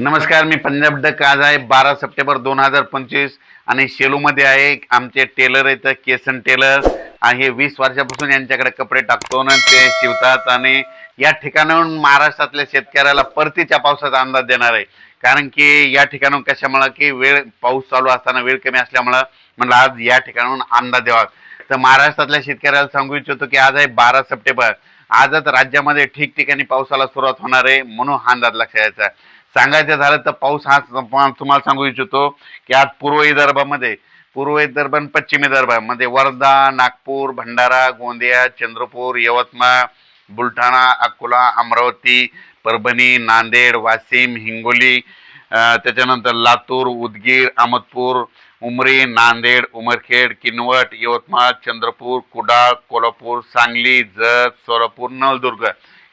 नमस्कार मी पंजाब डक. आज आहे बारा सप्टेंबर दोन हजार पंचवीस आणि शेलूमध्ये आहे आमचे टेलर आहेत केसन टेलर. आहे वीस वर्षापासून यांच्याकडे कपडे टाकतो ना ते शिवतात आणि या ठिकाणाहून महाराष्ट्रातल्या शेतकऱ्याला परतीच्या पावसाचा अंदाज देणार आहे. कारण की या ठिकाणाहून कशामुळं की वेळ पाऊस चालू असताना वेळ कमी असल्यामुळं म्हणलं आज या ठिकाणाहून अंदाज द्यावा. तर महाराष्ट्रातल्या शेतकऱ्याला सांगू इच्छितो की आज आहे बारा सप्टेंबर. आजच राज्यामध्ये ठिकठिकाणी पावसाला सुरुवात होणार आहे म्हणून हा अंदाज लक्षात यायचा सांगायचं झालं तर पाऊस हा तुम्हाला सांगू इच्छितो की आज पूर्व विदर्भामध्ये पूर्व विदर्भ आणि पश्चिम विदर्भामध्ये वर्धा नागपूर भंडारा गोंदिया चंद्रपूर यवतमाळ बुलढाणा अकोला अमरावती परभणी नांदेड वाशिम हिंगोली त्याच्यानंतर लातूर उदगीर अहमदपूर उमरी नांदेड उमरखेड किनवट यवतमाळ चंद्रपूर कुडाळ कोल्हापूर सांगली जत सोलापूर नळदुर्ग.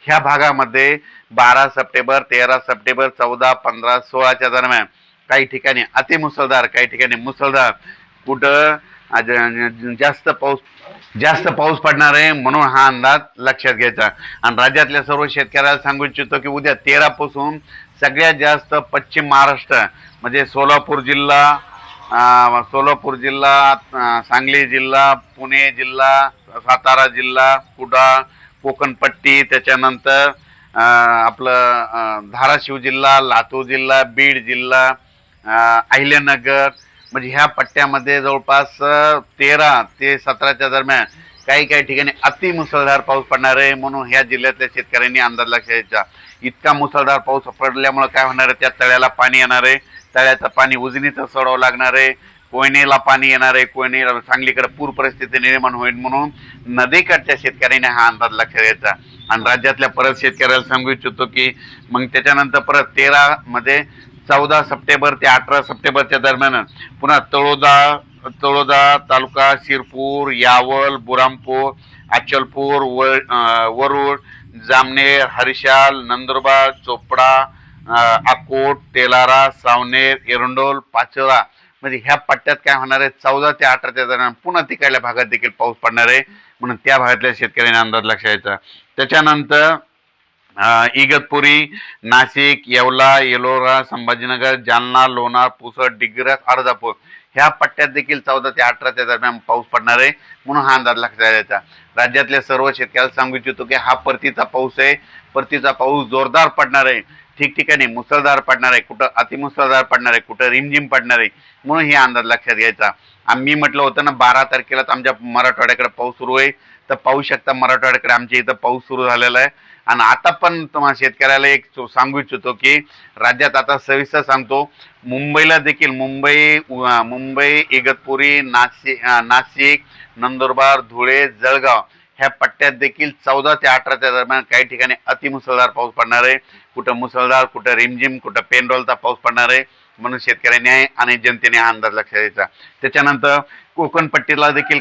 ह्या भागामध्ये बारा सप्टेंबर तेरा सप्टेंबर चौदा पंधरा सोळाच्या दरम्यान काही ठिकाणी अतिमुसळधार काही ठिकाणी मुसळधार. कुठं? आज- जास्त पाऊस जास्त पाऊस पडणार आहे म्हणून हा अंदाज लक्षात घ्यायचा. आणि राज्यातल्या सर्व शेतकऱ्याला सांगू इच्छितो की उद्या तेरापासून सगळ्यात जास्त पश्चिम महाराष्ट्र म्हणजे सोलापूर जिल्हा सोलापूर जिल्हा सांगली जिल्हा पुणे जिल्हा सातारा जिल्हा कुडाळ कोकणपट्टी त्याच्यानंतर आपलं धाराशिव जिल्हा लातूर जिल्हा बीड जिल्हा अहिल्यानगर म्हणजे ह्या पट्ट्यामध्ये जवळपास तेरा ते सतराच्या दरम्यान काही काही ठिकाणी अति मुसळधार पाऊस पडणार आहे म्हणून ह्या जिल्ह्यातल्या शेतकऱ्यांनी अंदाज लक्षात घ्यायचा इतका मुसळधार पाऊस पडल्यामुळं काय होणार आहे? त्या तळ्याला पाणी येणार आहे. तळ्याचं पाणी उजनीचं सोडावं लागणार आहे. कोयनेला पाणी येणार आहे कोयने सांगलीकडे पूर परिस्थिती निर्माण होईल म्हणून नदीकडच्या शेतकऱ्यांनी हा अंदाज लक्षात घ्यायचा आणि राज्यातल्या परत शेतकऱ्याला सांगू इच्छितो की मग त्याच्यानंतर परत तेरा मध्ये चौदा सप्टेंबर ते अठरा सप्टेंबरच्या दरम्यान पुन्हा तळोदा तळोदा तालुका शिरपूर यावल बुरामपूर अचलपूर व वरुड जामनेर हरिशाल नंदुरबार चोपडा अकोट तेलारा सावनेर एरंडोल पाचोरा म्हणजे ह्या पट्ट्यात काय होणार आहे? चौदा ते अठराच्या दरम्यान पुन्हा तिकडल्या भागात देखील पाऊस पडणार आहे. म्हणून त्या भागातल्या शेतकऱ्यांनी अंदाज लक्षात यायचा. त्याच्यानंतर इगतपुरी नाशिक येवला येलोरा संभाजीनगर जालना लोणार पुसद डिग्रस अर्धापूर ह्या पट्ट्यात देखील चौदा ते अठराच्या दरम्यान पाऊस पडणार आहे. म्हणून हा अंदाज लक्षात यायचा. राज्यातल्या सर्व शेतकऱ्याला सांगू इच्छितो की हा परतीचा पाऊस आहे. परतीचा पाऊस जोरदार पडणार आहे. ठिकठिकाणी मुसळधार पडणार आहे कुठं अतिमुसळधार पडणार आहे कुठं रिमझिम पडणार आहे म्हणून हे अंदाज लक्षात घ्यायचा. आम्ही म्हटलं होतं ना बारा तारखेलाच आमच्या मराठवाड्याकडे पाऊस सुरू आहे. तर पाहू शकता मराठवाड्याकडे आमच्या इथं पाऊस सुरू झालेला आहे. आणि आता पण तुम्हाला शेतकऱ्याला एक सांगू इच्छितो की राज्यात आता सविस्तर सांगतो. मुंबईला देखील मुंबई मुंबई इगतपुरी नाशिक नाशिक नंदुरबार धुळे जळगाव ह्या पट्ट्यात देखील चौदा ते अठराच्या दरम्यान काही ठिकाणी अतिमुसळधार पाऊस पडणार आहे. कुठं मुसळधार कुठं रिमझिम कुठं पेनरोलचा पाऊस पडणार आहे. म्हणून शेतकऱ्यांनी आणि जनतेने हा अंदाज लक्षात द्यायचा त्याच्यानंतर कोकण पट्टीला देखील